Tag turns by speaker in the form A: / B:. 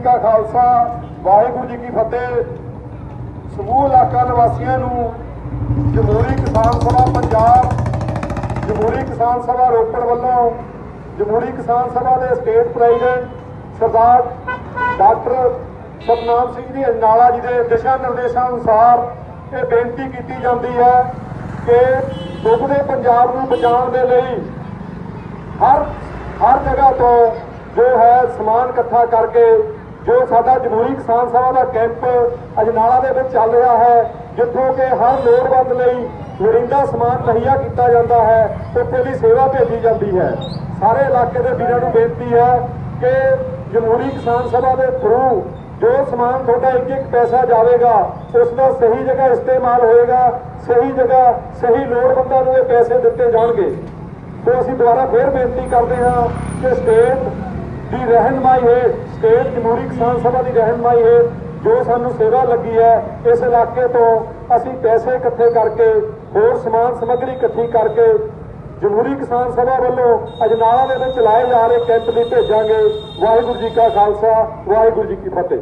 A: ਕਾ ਖਾਲਸਾ, ਵਾਹਿਗੁਰੂ ਜੀ ਕੀ ਫਤਿਹ। ਸਮੂਹ ਇਲਾਕਾ ਨਿਵਾਸੀਆਂ ਨੂੰ ਜਮਹੂਰੀ ਕਿਸਾਨ ਸਭਾ ਪੰਜਾਬ, ਜਮਹੂਰੀ ਕਿਸਾਨ ਸਭਾ ਰੋਪੜ ਵੱਲੋਂ ਜਮਹੂਰੀ ਕਿਸਾਨ ਸਭਾ ਦੇ state president Sardar doctor Satnam Singh ji Ajnala ji ਦੇ ਦਿਸ਼ਾ ਨਿਰਦੇਸ਼ਾਂ ਅਨੁਸਾਰ ਇਹ ਬੇਨਤੀ ਕੀਤੀ ਜਾਂਦੀ ਹੈ ਕਿ ਡੁੱਬਦੇ ਪੰਜਾਬ ਨੂੰ ਬਚਾਉਣ ਦੇ ਲਈ ਹਰ ਹਰ ਜਗ੍ਹਾ ਤੋਂ ਜੋ ਹੈ ਸਮਾਨ ਇਕੱਠਾ ਕਰਕੇ ਜੋ ਸਾਡਾ ਜਮਹੂਰੀ ਕਿਸਾਨ ਸਭਾ ਦਾ ਕੈਂਪ ਅਜਨਾਲਾ ਦੇ ਵਿੱਚ ਚੱਲ ਰਿਹਾ ਹੈ, ਜਿੱਥੋਂ ਕਿ ਹਰ ਲੋੜਵੰਦ ਲਈ ਲੋੜੀਂਦਾ ਸਮਾਨ ਮੁਹੱਈਆ ਕੀਤਾ ਜਾਂਦਾ ਹੈ, ਉੱਥੇ ਦੀ ਸੇਵਾ ਭੇਜੀ ਜਾਂਦੀ ਹੈ। ਸਾਰੇ ਇਲਾਕੇ ਦੇ ਵੀਰਾਂ ਨੂੰ ਬੇਨਤੀ ਹੈ ਕਿ ਜਮਹੂਰੀ ਕਿਸਾਨ ਸਭਾ ਦੇ ਥਰੂ ਜੋ ਸਮਾਨ ਤੁਹਾਡਾ ਇੱਕ ਇੱਕ ਪੈਸਾ ਜਾਵੇਗਾ, ਉਸ ਦਾ ਸਹੀ ਜਗ੍ਹਾ ਇਸਤੇਮਾਲ ਹੋਏਗਾ, ਸਹੀ ਜਗ੍ਹਾ, ਸਹੀ ਲੋੜਵੰਦਾਂ ਨੂੰ ਇਹ ਪੈਸੇ ਦਿੱਤੇ ਜਾਣਗੇ। ਸੋ ਅਸੀਂ ਦੁਬਾਰਾ ਫੇਰ ਬੇਨਤੀ ਕਰਦੇ ਹਾਂ ਕਿ ਸਟੇਟ ਦੀ ਰਹਿਨਮਾਈ ਹੈ। ਸਟੇਟ ਜਮਹੂਰੀ ਕਿਸਾਨ ਸਭਾ ਦੀ ਰਹਿਨਮਾਈ ਹੈ। ਜੋ ਸਾਨੂੰ ਸੇਵਾ ਲੱਗੀ ਹੈ, ਇਸ ਇਲਾਕੇ ਤੋਂ ਅਸੀਂ ਪੈਸੇ ਇਕੱਠੇ ਕਰਕੇ, ਹੋਰ ਸਮਾਨ ਸਮੱਗਰੀ ਇਕੱਠੀ ਕਰਕੇ ਜਮਹੂਰੀ ਕਿਸਾਨ ਸਭਾ ਵੱਲੋਂ ਅਜਨਾਲਾ ਦੇ ਵਿੱਚ ਚਲਾਏ ਜਾ ਰਹੇ ਕੈਂਪ ਲਈ ਭੇਜਾਂਗੇ। ਵਾਹਿਗੁਰੂ ਜੀ ਕਾ ਖਾਲਸਾ, ਵਾਹਿਗੁਰੂ ਜੀ ਕੀ ਫਤਿਹ।